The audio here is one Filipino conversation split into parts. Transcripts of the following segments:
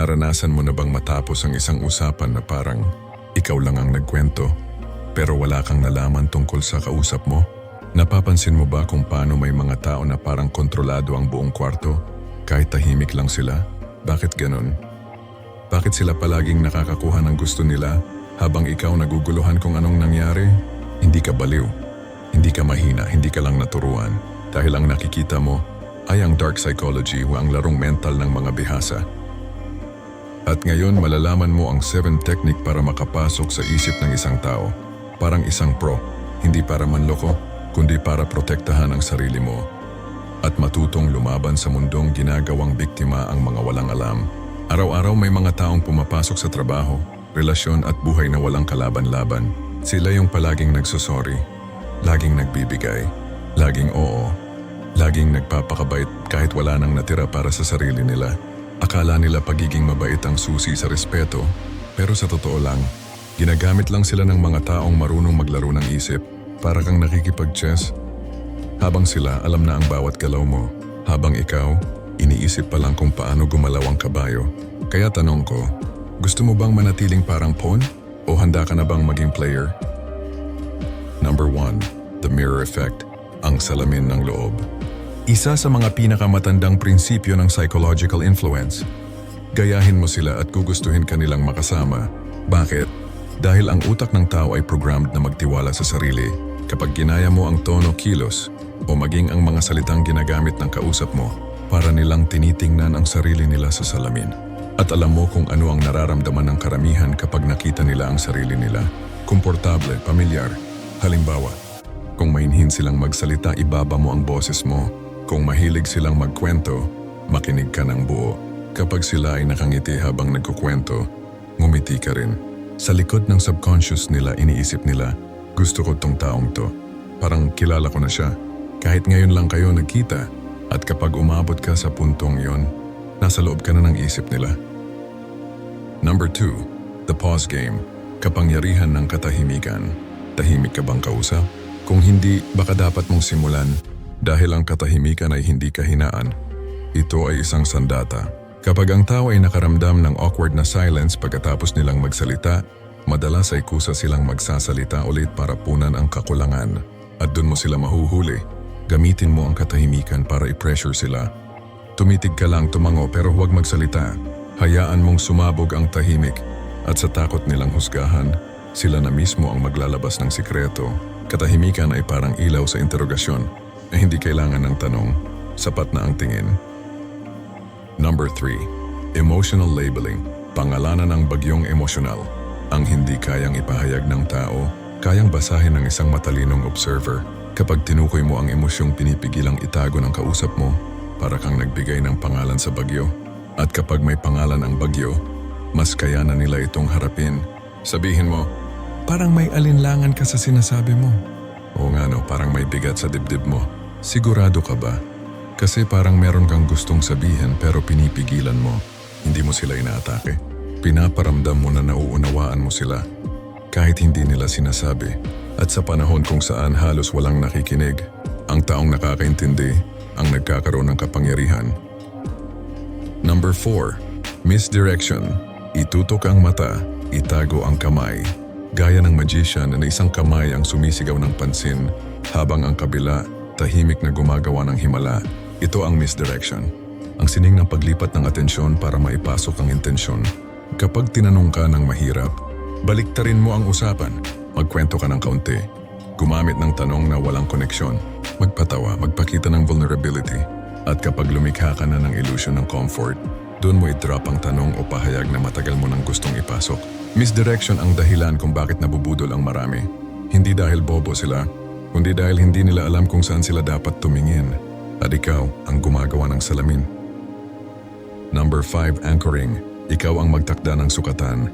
Naranasan mo na bang matapos ang isang usapan na parang ikaw lang ang nagkwento pero wala kang nalaman tungkol sa kausap mo? Napapansin mo ba kung paano may mga tao na parang kontrolado ang buong kwarto kahit tahimik lang sila? Bakit ganon? Bakit sila palaging nakakakuha ng gusto nila habang ikaw naguguluhan kung anong nangyari? Hindi ka baliw. Hindi ka mahina, hindi ka lang naturuan. Dahil ang nakikita mo ay ang dark psychology o ang larong mental ng mga bihasa. At ngayon malalaman mo ang 7 technique para makapasok sa isip ng isang tao. Parang isang pro, hindi para manloko, kundi para protektahan ang sarili mo. At matutong lumaban sa mundong ginagawang biktima ang mga walang alam. Araw-araw may mga taong pumapasok sa trabaho, relasyon at buhay na walang kalaban-laban. Sila yung palaging nagsusori, laging nagbibigay, laging oo, laging nagpapakabait kahit wala nang natira para sa sarili nila. Akala nila pagiging mabait ang susi sa respeto, pero sa totoo lang, ginagamit lang sila ng mga taong marunong maglaro ng isip para kang nakikipag-chess. Habang sila alam na ang bawat galaw mo, habang ikaw, iniisip pa lang kung paano gumalaw ang kabayo. Kaya tanong ko, gusto mo bang manatiling parang pawn? O handa ka na bang maging player? Number 1. The Mirror Effect, ang salamin ng loob. Isa sa mga pinakamatandang prinsipyo ng psychological influence. Gayahin mo sila at gugustuhin ka nilang makasama. Bakit? Dahil ang utak ng tao ay programmed na magtiwala sa sarili. Kapag ginaya mo ang tono kilos o maging ang mga salitang ginagamit ng kausap mo, para nilang tinitingnan ang sarili nila sa salamin. At alam mo kung ano ang nararamdaman ng karamihan kapag nakita nila ang sarili nila. Komportable, pamilyar. Halimbawa, kung mainhin silang magsalita, ibaba mo ang boses mo. Kung mahilig silang magkwento, makinig ka ng buo. Kapag sila ay nakangiti habang nagkukwento, ngumiti ka rin. Sa likod ng subconscious nila, iniisip nila, gusto ko tong taong to. Parang kilala ko na siya. Kahit ngayon lang kayo nagkita, at kapag umabot ka sa puntong yon, nasa loob ka na ng isip nila. Number 2. The pause game. Kapangyarihan ng katahimikan. Tahimik ka bang kausap? Kung hindi, baka dapat mong simulan dahil ang katahimikan ay hindi kahinaan. Ito ay isang sandata. Kapag ang tao ay nakaramdam ng awkward na silence pagkatapos nilang magsalita, madalas ay kusa silang magsasalita ulit para punan ang kakulangan. At dun mo sila mahuhuli. Gamitin mo ang katahimikan para i-pressure sila. Tumitig ka lang tumango pero huwag magsalita. Hayaan mong sumabog ang tahimik at sa takot nilang husgahan, sila na mismo ang maglalabas ng sikreto. Katahimikan ay parang ilaw sa interogasyon hindi kailangan ng tanong, sapat na ang tingin. Number 3. Emotional labeling. Pangalanan ng bagyong emosyonal. Ang hindi kayang ipahayag ng tao, kayang basahin ng isang matalinong observer. Kapag tinukoy mo ang emosyong pinipigilang itago ng kausap mo, para kang nagbigay ng pangalan sa bagyo. At kapag may pangalan ang bagyo, mas kaya na nila itong harapin. Sabihin mo, parang may alinlangan ka sa sinasabi mo. Oo nga no, parang may bigat sa dibdib mo. Sigurado ka ba? Kasi parang meron kang gustong sabihin pero pinipigilan mo. Hindi mo sila inaatake. Pinaparamdam mo na nauunawaan mo sila. Kahit hindi nila sinasabi. At sa panahon kung saan halos walang nakikinig, ang taong nakakaintindi ang nagkakaroon ng kapangyarihan. Number 4. Misdirection. Itutok ang mata, itago ang kamay. Gaya ng magician na isang kamay ang sumisigaw ng pansin habang ang kabila tahimik na gumagawa ng himala. Ito ang misdirection. Ang sining ng paglipat ng atensyon para maipasok ang intensyon. Kapag tinanong ka ng mahirap, baliktarin mo ang usapan. Magkwento ka ng kaunti. Gumamit ng tanong na walang koneksyon. Magpatawa, magpakita ng vulnerability. At kapag lumikha ka na ng illusion ng comfort, doon mo i-drop ang tanong o pahayag na matagal mo nang gustong ipasok. Misdirection ang dahilan kung bakit nabubudol ang marami. Hindi dahil bobo sila, kundi dahil hindi nila alam kung saan sila dapat tumingin. At ikaw ang gumagawa ng salamin. Number 5. Anchoring. Ikaw ang magtakda ng sukatan.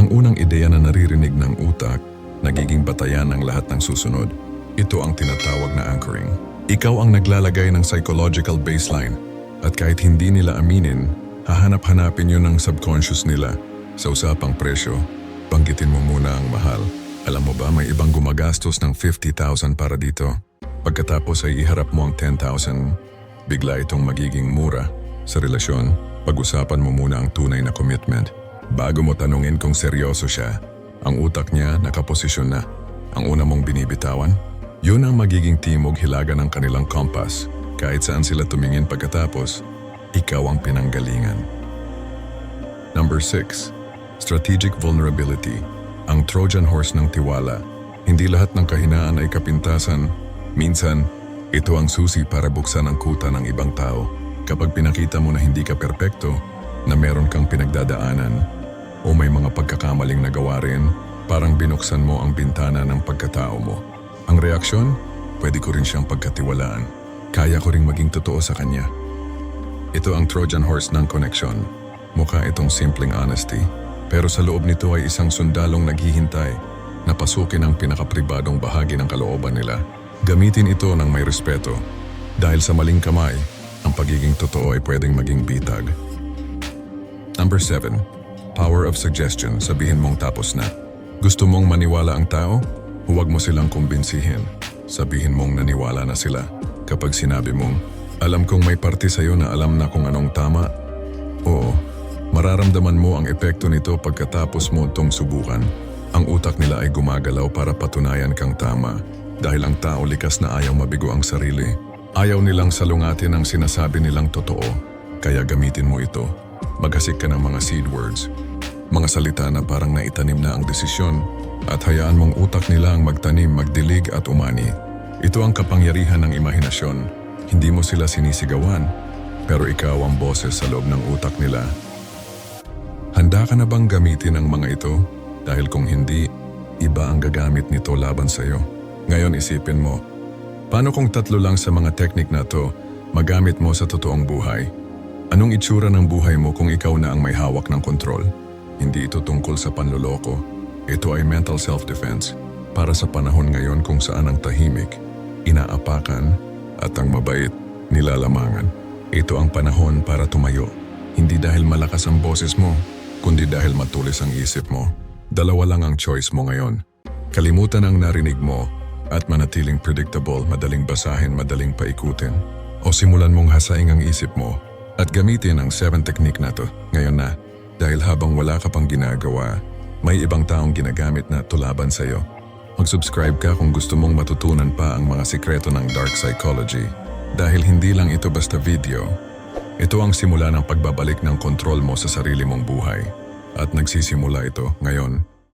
Ang unang ideya na naririnig ng utak, nagiging batayan ng lahat ng susunod. Ito ang tinatawag na anchoring. Ikaw ang naglalagay ng psychological baseline. At kahit hindi nila aminin, hahanap-hanapin yun ng subconscious nila. Sa usapang presyo, banggitin mo muna ang mahal. Alam mo ba may ibang gumagastos ng 50,000 para dito? Pagkatapos ay iharap mo ang 10,000, bigla itong magiging mura sa relasyon. Pag-usapan mo muna ang tunay na commitment. Bago mo tanungin kung seryoso siya, ang utak niya nakaposisyon na. Ang una mong binibitawan, yun ang magiging timog hilaga ng kanilang compass. Kahit saan sila tumingin pagkatapos, ikaw ang pinanggalingan. Number 6. Strategic vulnerability. Ang Trojan horse ng tiwala. Hindi lahat ng kahinaan ay kapintasan. Minsan, ito ang susi para buksan ang kuta ng ibang tao. Kapag pinakita mo na hindi ka perpekto, na meron kang pinagdadaanan, o may mga pagkakamaling nagawa rin, parang binuksan mo ang bintana ng pagkatao mo. Ang reaksyon, pwede ko rin siyang pagkatiwalaan. Kaya ko ring maging totoo sa kanya. Ito ang Trojan horse ng koneksyon. Mukha itong simpleng honesty, pero sa loob nito ay isang sundalong naghihintay na pasukin ang pinakapribadong bahagi ng kalooban nila. Gamitin ito ng may respeto dahil sa maling kamay, ang pagiging totoo ay pwedeng maging bitag. Number 7. Power of suggestion. Sabihin mong tapos na. Gusto mong maniwala ang tao? Huwag mo silang kumbinsihin. Sabihin mong naniwala na sila. Kapag sinabi mong, alam kong may parte sa'yo na alam na kung anong tama. Mararamdaman mo ang epekto nito pagkatapos mo itong subukan. Ang utak nila ay gumagalaw para patunayan kang tama dahil ang tao likas na ayaw mabigo ang sarili. Ayaw nilang salungatin ang sinasabi nilang totoo, kaya gamitin mo ito. Maghasik ka ng mga seed words, mga salita na parang naitanim na ang desisyon at hayaan mong utak nila ang magtanim, magdilig at umani. Ito ang kapangyarihan ng imahinasyon. Hindi mo sila sinisigawan, pero ikaw ang boses sa loob ng utak nila. Handa ka na bang gamitin ang mga ito? Dahil kung hindi, iba ang gagamit nito laban sa iyo. Ngayon isipin mo, paano kung tatlo lang sa mga teknik na to magamit mo sa totoong buhay? Anong itsura ng buhay mo kung ikaw na ang may hawak ng kontrol? Hindi ito tungkol sa panloloko. Ito ay mental self-defense para sa panahon ngayon kung saan ang tahimik, inaapakan at ang mabait nilalamangan. Ito ang panahon para tumayo. Hindi dahil malakas ang boses mo, kundi dahil matulis ang isip mo. Dalawa lang ang choice mo ngayon. Kalimutan ang narinig mo at manatiling predictable, madaling basahin, madaling paikutin. O simulan mong hasaing ang isip mo at gamitin ang 7 technique na to ngayon na dahil habang wala ka pang ginagawa, may ibang taong ginagamit na tulaban sa iyo. Mag-subscribe ka kung gusto mong matutunan pa ang mga sikreto ng dark psychology. Dahil hindi lang ito basta video, ito ang simula ng pagbabalik ng kontrol mo sa sarili mong buhay. At nagsisimula ito ngayon